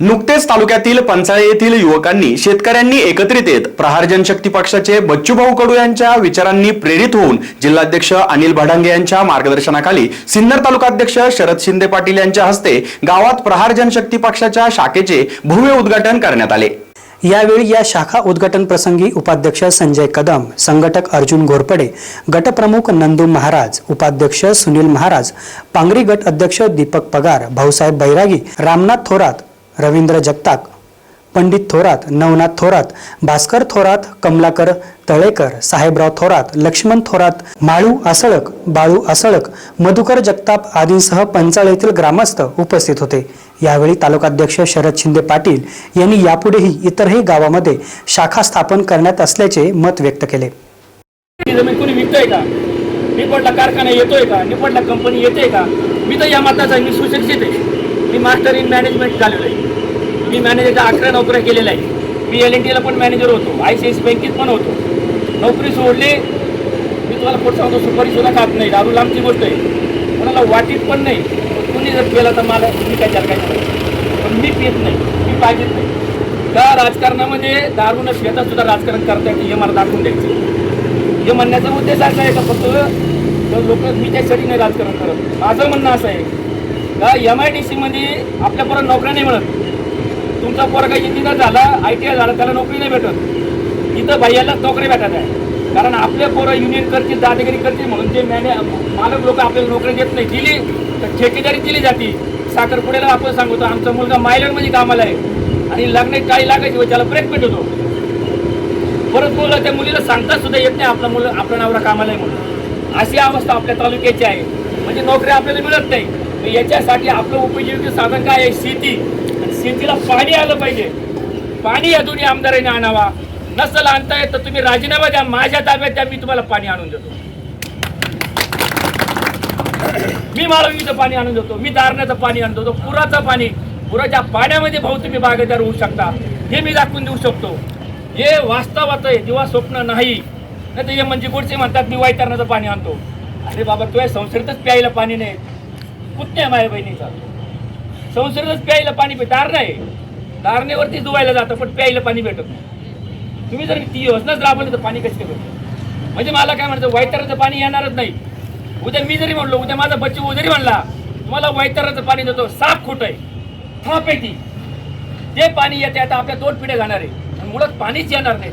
नुकतेच तालुक्यातील पंचाळे येथील युवकांनी शेतकऱ्यांनी एकत्रित येत प्रहार जनशक्ती पक्षाचे बच्चूभाऊ कडू यांच्या विचारांनी प्रेरित होऊन जिल्हाध्यक्ष अनिल भडांगे यांच्या मार्गदर्शनाखाली सिन्नर तालुकाध्यक्ष शरद शिंदे पाटील यांच्या हस्ते गावात प्रहार जनशक्ती पक्षाच्या शाखेचे भव्य उद्घाटन करण्यात आले. यावेळी या शाखा उद्घाटन प्रसंगी उपाध्यक्ष संजय कदम संघटक अर्जुन घोरपडे गटप्रमुख नंदू महाराज उपाध्यक्ष सुनील महाराज पांगरी गट अध्यक्ष दीपक पगार भाऊसाहेब बैरागी रामनाथ थोरात रवींद्र जगताप पंडित थोरात नवनाथ थोरात भास्कर थोरात कमलाकर तळेकर साहेबराव थोरात लक्ष्मण थोरात माळू आसळक बाळू आसळक मधुकर जगताप आदींसह पंचाळ येथील ग्रामस्थ उपस्थित होते. यावेळी तालुकाध्यक्ष शरद शिंदे पाटील यांनी यापुढेही इतरही गावामध्ये शाखा स्थापन करण्यात असल्याचे मत व्यक्त केले. कारखाना येतोय का? निपटला कंपनी येते का? मी तर या मताचा मी सुशिक्षित आहे. मी मास्टर इन मॅनेजमेंट झालेलो आहे मी मॅनेजरच्या अकरा नोकऱ्या केलेल्या आहे मी एल एन टीला पण मॅनेजर होतो. आय सी आय सी बँकेत पण होतो. नोकरी सोडली मी तुम्हाला पुढे सांगतो सुपारीसुद्धा खात नाही. दारू लांबची गोष्ट आहे. कोणाला वाटीत पण नाही. कुणी जर केलं तर मला मी काय त्याला काय पण मी पित नाही. मी पाहिजेच नाही. त्या राजकारणामध्ये दारू न सुद्धा राजकारण करता येते हे मला दाखवून द्यायचं. हे म्हणण्याचा उद्देश असा आहे का फक्त लोक मी त्यासाठी नाही राजकारण करत. माझं म्हणणं असं आहे का एम आय डी सीमध्ये आपल्या पोरं नोकऱ्या नाही मिळत. तुमचा पोरगा इंजिनियर झाला आय टी आय झाला त्याला नोकरी नाही भेटत. इथं भैयाला नोकरी भेटत आहे. कारण आपले पोरं युनियन करतील दादागिरी करतील म्हणून जे मॅने मालक लोक आपल्याला नोकरी देत नाही दिली तर ठेकेदारी दिली जाते. साखरपुड्याला आपण सांगतो आमचा मुलगा मायलंडमध्ये कामाला आहे. आणि लग्नात काही लागायची व त्याला ब्रेक भेटतो परत मुलं त्या मुलीला सांगता सुद्धा येत नाही आपला मुलं आपला नवरा कामाला आहे म्हणून. अशी अवस्था आपल्या तालुक्याची आहे. म्हणजे नोकरी आपल्याला मिळत नाही. याच्यासाठी आपलं उपजीविके साधन काय आहे? शेती. शेतीला पाणी आलं पाहिजे. पाणी या दोन्ही आमदारांनी आणावा. नसल आणता येत तर तुम्ही राजीनामा द्या. माझ्या ताब्यात द्या. मी तुम्हाला पाणी आणून देतो. मी माळवीचं पाणी आणून देतो. मी दारण्याचं पाणी आणून देतो. पुराचं पाणी. पुराच्या पाण्यामध्ये भाऊ तुम्ही बागेदार होऊ शकता. हे मी दाखवून देऊ शकतो. हे वास्तवात आहे. दिवा स्वप्न नाही. नाही तर हे म्हणजे गोडचे म्हणतात मी वैतरणाचं पाणी आणतो. अरे बाबा तुझ्या संसर्गच प्यायला पाणी नाही. पुतण्या माझ्या बहिणीचा. संसर्गच प्यायला पाणी भेट दार नाही. दारणेवरती धुवायला जातं पण प्यायला पाणी भेटत नाही. तुम्ही जर ती योजनाच राबवली तर पाणी कशी भेटत म्हणजे मला काय म्हणतं वैतराचं पाणी येणारच नाही. उद्या मी जरी म्हणलो उद्या माझा बच्चू जरी म्हणला तुम्हाला वैतराचं पाणी देतो साफ खोट आहे. थाप आहे ती. ते पाणी येते आता आपल्या दोन पिढ्या जाणार आहे. आणि मुळात पाणीच येणार नाही.